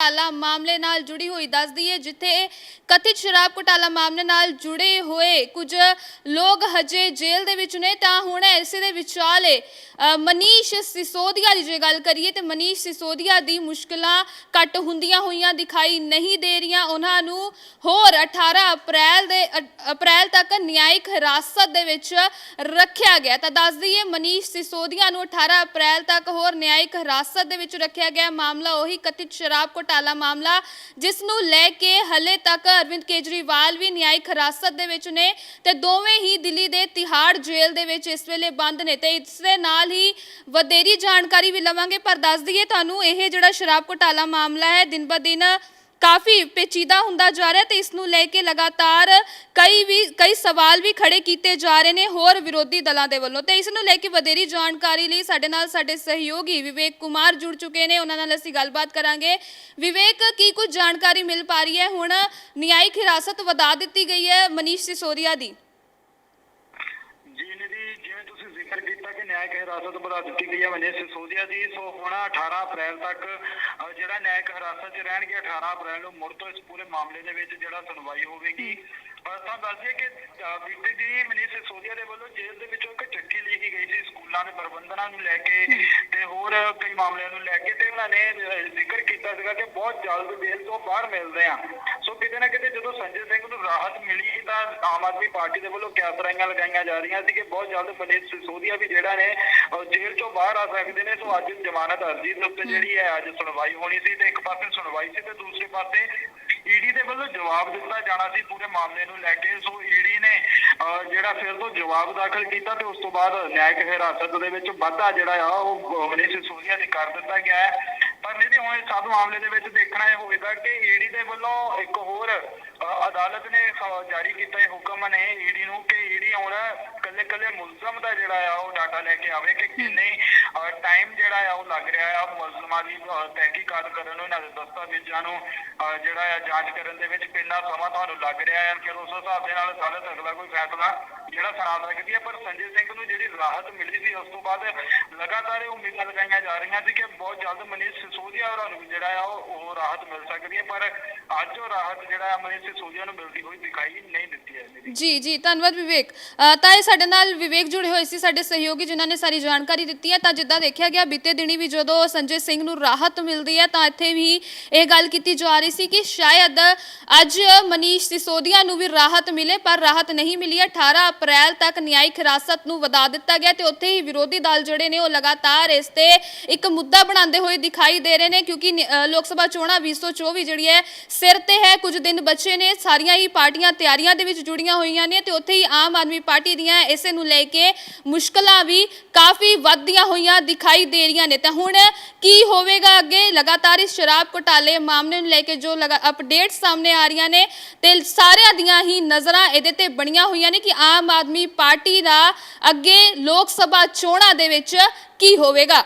ਘੁਟਾਲਾ ਮਾਮਲੇ ਨਾਲ ਜੁੜੀ ਹੋਈ ਦੱਸਦੀ ਹੈ, ਜਿੱਥੇ ਕਥਿਤ ਸ਼ਰਾਬ ਘੁਟਾਲਾ ਮਾਮਲੇ ਨਾਲ ਜੁੜੇ ਹੋਏ ਕੁਝ ਲੋਕ ਹਜੇ ਜੇਲ੍ਹ ਦੇ ਵਿੱਚ ਨੇ। ਤਾਂ ਹੁਣ ਇਸੇ ਦੇ ਵਿਚਾਲੇ ਮਨੀਸ਼ ਸਿਸੋਦੀਆ ਦੀ ਜੇ ਗੱਲ ਕਰੀਏ ਤੇ ਮਨੀਸ਼ ਸਿਸੋਦੀਆ ਦੀ ਮੁਸ਼ਕਲਾਂ ਘੱਟ ਹੁੰਦੀਆਂ ਹੋਈਆਂ ਦਿਖਾਈ ਨਹੀਂ ਦੇ ਰਹੀਆਂ। ਉਹਨਾਂ ਨੂੰ ਹੋਰ 18 ਅਪ੍ਰੈਲ ਦੇ ਅਪ੍ਰੈਲ ਤੱਕ ਨਿਆਇਕ ਹਿਰਾਸਤ ਦੇ ਵਿੱਚ ਰੱਖਿਆ ਗਿਆ। ਤਾਂ ਦੱਸ ਦਈਏ, ਮਨੀਸ਼ ਸਿਸੋਦੀਆ ਨੂੰ 18 ਅਪ੍ਰੈਲ ਤੱਕ ਹੋਰ ਨਿਆਇਕ ਹਿਰਾਸਤ ਦੇ ਵਿੱਚ ਰੱਖਿਆ ਗਿਆ। ਮਾਮਲਾ ਉਹੀ ਕਥਿਤ ਸ਼ਰਾਬ ਘੋਟਾਲਾ ਮਾਮਲਾ, ਜਿਸ ਨੂੰ ਲੈ ਕੇ ਹਲੇ ਤੱਕ ਅਰਵਿੰਦ ਕੇਜਰੀਵਾਲ ਵੀ ਨਿਆਇਕ ਹਿਰਾਸਤ ਦੇ ਵਿੱਚ ਨੇ ਤੇ ਦੋਵੇਂ ਹੀ ਦਿੱਲੀ ਦੇ ਤਿਹਾੜ ਜੇਲ੍ਹ ਦੇ ਵਿੱਚ ਇਸ ਵੇਲੇ ਬੰਦ ਨੇ। ਤੇ ਇਸ ਦੇ ਨਾਲ ਹੀ ਵਧੇਰੀ ਜਾਣਕਾਰੀ ਵੀ ਲਵਾਂਗੇ, ਪਰ ਦੱਸ ਦਈਏ ਤੁਹਾਨੂੰ, ਇਹ ਜਿਹੜਾ ਸ਼ਰਾਬ ਘੋਟਾਲਾ ਮਾਮਲਾ ਹੈ, ਦਿਨ ਬ ਦਿਨ ਕਾਫੀ ਪੇਚੀਦਾ ਹੁੰਦਾ ਜਾ ਰਿਹਾ ਤੇ ਇਸ ਨੂੰ ਲੈ ਕੇ ਲਗਾਤਾਰ ਕਈ ਵੀ, ਕਈ ਸਵਾਲ ਵੀ ਖੜੇ ਕੀਤੇ ਜਾ ਰਹੇ ਨੇ ਹੋਰ ਵਿਰੋਧੀ ਦਲਾਂ ਦੇ ਵੱਲੋਂ। ਤੇ ਇਸ ਨੂੰ ਲੈ ਕੇ ਵਧੇਰੀ ਜਾਣਕਾਰੀ ਲਈ ਸਾਡੇ ਨਾਲ ਸਾਡੇ ਸਹਿਯੋਗੀ ਵਿਵੇਕ ਕੁਮਾਰ ਜੁੜ ਚੁੱਕੇ ਨੇ। ਉਹਨਾਂ ਨਾਲ ਅਸੀਂ ਗੱਲਬਾਤ ਕਰਾਂਗੇ। ਵਿਵੇਕ, ਕੀ ਕੁਝ ਜਾਣਕਾਰੀ ਮਿਲ ਪਾ ਰਹੀ ਹੈ? ਹੁਣ ਨਿਆਇਕ ਹਿਰਾਸਤ ਵਧਾ ਦਿੱਤੀ ਗਈ ਹੈ ਮਨੀਸ਼ ਸਿਸੋਦੀਆ ਦੀ। ਜੀ ਜਿਵੇਂ ਤੁਸੀਂ ਜ਼ਿਕਰ ਕੀਤਾ ਕਿ ਨਿਆਇਕ ਹਿਰਾਸਤ ਵਧਾ ਦਿੱਤੀ ਗਈ ਹੈ ਮਨੀਸ਼ ਸਿਸੋਦੀਆ ਦੀ ਸੋ ਹੁਣ 18 ਅਪ੍ਰੈਲ ਤੱਕ ਅਹ, ਜਿਹੜਾ ਨਿਆਇਕ ਹਿਰਾਸਤ 'ਚ ਰਹਿਣਗੇ 18 ਅਪ੍ਰੈਲ ਨੂੰ ਮੁੜ ਤੋਂ ਇਸ ਪੂਰੇ ਮਾਮਲੇ ਦੇ ਵਿੱਚ ਜਿਹੜਾ ਸੁਣਵਾਈ ਹੋਵੇਗੀ। ਅਹ, ਤਾਂ ਦੱਸ ਕਿ ਅਹ, ਬੀਤੇ ਜੀ ਮਨੀਸ਼ ਸਿਸੋਦੀਆ ਦੇ ਵੱਲੋਂ ਜੇਲ੍ਹ ਦੇ ਵਿੱਚੋਂ ਇੱਕ ਚਿੱਠੀ ਲਿਖੀ ਗਈ ਸੀ ਸਕੂਲਾਂ ਦੇ ਪ੍ਰਬੰਧਨਾਂ ਨੂੰ ਲੈ ਕੇ ਤੇ ਹੋਰ ਕਈ ਮਾਮਲਿਆਂ ਨੂੰ ਲੈ ਕੇ ਤੇ ਉਹਨਾਂ ਨੇ ਅਹ, ਜ਼ਿਕਰ ਕੀਤਾ ਸੀਗਾ ਕਿ ਬਹੁਤ ਜਲਦ ਜੇਲ੍ਹ ਤੋਂ ਬਾਹਰ ਮਿਲਦੇ ਆ। ਸੋ ਕਿਤੇ ਨਾ ਕਿਤੇ ਜਦੋਂ ਸੰਜੇ ਸਿੰਘ ਨੂੰ ਰਾਹਤ ਮਿਲੀ ਆਮ ਆਦਮੀ ਪਾਰਟੀ ਦੇ ਵੱਲੋਂ ਕਿਆਸਰਾਈਆਂ ਲਗਾਈਆਂ ਜਾ ਰਹੀਆਂ ਸੀ ਕਿ ਬਹੁਤ ਜਲਦ ਮਨੀਸ਼ ਸਿਸੋਦੀਆ ਵੀ ਜਿਹੜਾ ਨੇ ਅਹ, ਜੇਲ੍ਹ ਤੋਂ ਬਾਹਰ ਆ ਸਕਦੇ ਨੇ ਸੋ ਅੱਜ ਜ਼ਮਾਨਤ ਅਰਜ਼ੀ ਦੇ ਉੱਤੇ ਜਿਹੜੀ ਹੈ ਅੱਜ ਸੁਣਵਾਈ ਹੋਣੀ ਸੀ ਤੇ ਇੱਕ ਪਾਸੇ ਸੁਣਵਾਈ ਸੀ ਤੇ ਦੂਸਰੇ ਪਾਸੇ ਈਡੀ ਦੇ ਵੱਲੋਂ ਜਵਾਬ ਦਿੱਤਾ ਜਾਣਾ ਸੀ ਪੂਰੇ ਮਾਮਲੇ ਨੂੰ ਲੈ ਕੇ। ਸੋ ਈਡੀ ਨੇ ਅਹ, ਜਿਹੜਾ ਫਿਰ ਤੋਂ ਜਵਾਬ ਦਾਖਲ ਕੀਤਾ ਤੇ ਉਸ ਤੋਂ ਬਾਅਦ ਨਿਆਇਕ ਹਿਰਾਸਤ ਦੇ ਵਿੱਚ ਵਾਧਾ ਜਿਹੜਾ ਆ ਉਹ ਮਨੀਸ਼ ਸਿਸੋਦੀਆ ਦੇ ਕਰ ਦਿੱਤਾ ਗਿਆ ਹੈ। ਪਰ ਨਹੀਂ ਹੁਣ ਇਸ ਸਭ ਮਾਮਲੇ ਦੇ ਵਿੱਚ ਦੇਖਣਾ ਇਹ ਹੋਵੇਗਾ ਕਿ ਈਡੀ ਦੇ ਵੱਲੋਂ ਇੱਕ ਹੋਰ ਅਦਾਲਤ ਨੇ ਜਾਰੀ ਕੀਤਾ ਇਹ ਹੁਕਮ ਨੇ ਈਡੀ ਨੂੰ ਕਿ ਈਡੀ ਹੁਣ ਕੱਲੇ ਕੱਲੇ ਮੁਲਜ਼ਮ ਦਾ ਜਿਹੜਾ ਆ ਉਹ ਡਾਟਾ ਲੈ ਕੇ ਆਵੇ ਕਿ ਕਿੰਨੇ ਟਾਈਮ ਜਿਹੜਾ ਆ ਉਹ ਲੱਗ ਰਿਹਾ ਆ ਮੁਲਜ਼ਮਾਂ ਦੀ ਤਹਿਕੀਕਾਤ ਕਰਨ ਨੂੰ ਇਹਨਾਂ ਦੇ ਦਸਤਾਵੇਜ਼ਾਂ ਨੂੰ ਜਿਹੜਾ ਆ ਜਾਂਚ ਕਰਨ ਦੇ ਵਿੱਚ ਕਿੰਨਾ ਸਮਾਂ ਤੁਹਾਨੂੰ ਲੱਗ ਰਿਹਾ ਹੈ ਫਿਰ ਉਸ ਹਿਸਾਬ ਦੇ ਨਾਲ ਅਦਾਲਤ ਅਗਲਾ ਕੋਈ ਫੈਸਲਾ ਜਿਹੜਾ ਸੁਣਾ ਸਕਦੀ ਹੈ ਪਰ ਸੰਜੇ ਸਿੰਘ ਨੂੰ ਜਿਹੜੀ ਰਾਹਤ ਮਿਲੀ ਸੀ ਉਸ ਤੋਂ ਬਾਅਦ ਲਗਾਤਾਰ ਇਹ ਉਮੀਦਾਂ ਲਗਾਈਆਂ ਜਾ ਰਹੀਆਂ ਸੀ ਕਿ ਬਹੁਤ ਜਲਦ ਮਨੀਸ਼ ਸਿਸੋਦੀਆ ਹੋਰਾਂ ਨੂੰ ਜਿਹੜਾ ਆ ਉਹ ਉਹ ਰਾਹਤ ਮਿਲ ਸਕਦੀ ਹੈ ਪਰ ਅੱਜ ਉਹ ਰਾਹਤ ਜਿਹੜਾ ਆ ਮਨੀਸ਼ ਸਿਸੋਦੀਆ ਨੂੰ ਮਿਲਦੀ ਹੋਈ ਦਿਖਾਈ ਨਹੀਂ ਦਿੱਤੀ ਹੈ ਮੇਰੀ। ਜੀ ਜੀ ਧੰਨਵਾਦ ਵਿਵੇਕ। ਅ, ਤਾਂ ਇਹ ਸਾਡੇ ਨਾਲ ਵਿਵੇਕ ਜੁੜੇ ਹੋਏ ਸੀ ਸਾਡੇ ਸਹਿਯੋਗੀ ਜਿਨ੍ਹਾਂ ਨੇ ਸਾਰੀ ਜਾਣਕਾਰੀ ਦਿੱਤੀ ਹੈ। ਤਾਂ ਜਿੱਦਾਂ ਦੇਖਿਆ ਗਿਆ ਬੀਤੇ ਦਿਨੀ ਵੀ ਜਦੋਂ ਸੰਜੇ ਸਿੰਘ ਨੂੰ ਰਾਹਤ ਮਿਲਦੀ ਹੈ ਤਾਂ ਇੱਥੇ ਵੀ ਇਹ ਗੱਲ ਕੀਤੀ ਜਾ ਰਹੀ ਸੀ ਕਿ ਸ਼ਾਇਦ ਅੱਜ ਮਨੀਸ਼ ਸਿਸੋਦੀਆ ਨੂੰ ਵੀ ਰਾਹਤ ਮਿਲੇ ਪਰ ਰਾਹਤ ਨਹੀਂ ਮਿਲੀ। ਹੈ 18 ਅਪ੍ਰੈਲ ਤੱਕ ਨਿਆਇਕ ਹਿਰਾਸਤ ਨੂੰ ਵਧਾ ਦਿੱਤਾ ਗਿਆ ਤੇ ਉੱਥੇ ਹੀ ਵਿਰੋਧੀ ਦਲ ਜਿਹੜੇ ਨੇ ਉਹ ਲਗਾਤਾਰ ਇਸ ਤੇ ਇੱਕ ਮੁੱਦਾ ਬਣਾਉਂਦੇ ਹੋਏ ਦਿਖਾਈ ਦੇ ਰਹੇ ਨੇ ਕਿਉਂਕਿ ਨਿ- ਅ, ਲੋਕ ਸਭਾ ਚੋਣਾਂ 2024 ਜਿਹੜੀ ਹੈ ਸਿਰ ਤੇ ਹੈ। ਕੁਝ ਦਿਨ ਬਚੇ ਨੇ ਸਾਰੀਆਂ ਸਾਰੀਆਂ ਹੀ ਪਾਰਟੀਆਂ ਤਿਆਰੀਆਂ ਦੇ ਵਿੱਚ ਜੁੜੀਆਂ ਹੋਈਆਂ ਨੇ ਤੇ ਉੱਥੇ ਹੀ ਆਮ ਆਦਮੀ ਪਾਰਟੀ ਦੀਆਂ ਇਸੇ ਨੂੰ ਲੈ ਕੇ ਮੁਸ਼ਕਲਾਂ ਵੀ ਕਾਫੀ ਵੱਧਦੀਆਂ ਹੋਈਆਂ ਦਿਖਾਈ ਦੇ ਰਹੀਆਂ ਨੇ। ਤਾਂ ਹੁਣ ਕੀ ਹੋਵੇਗਾ ਅੱਗੇ? ਲਗਾਤਾਰ ਇਸ ਸ਼ਰਾਬ ਘੁਟਾਲੇ ਮਾਮਲੇ ਨੂੰ ਲੈ ਕੇ ਜੋ ਅਪਡੇਟ ਸਾਹਮਣੇ ਆ ਰਹੀਆਂ ਨੇ ਤੇ ਸਾਰਿਆਂ ਦੀਆਂ ਹੀ ਨਜ਼ਰਾਂ ਇਹਦੇ ਤੇ ਬਣੀਆਂ ਹੋਈਆਂ ਨੇ ਕਿ ਆਮ ਆਦਮੀ ਪਾਰਟੀ ਦਾ ਅੱਗੇ ਲੋਕ ਸਭਾ ਚੋਣਾਂ ਦੇ ਵਿੱਚ ਕੀ ਹੋਵੇਗਾ।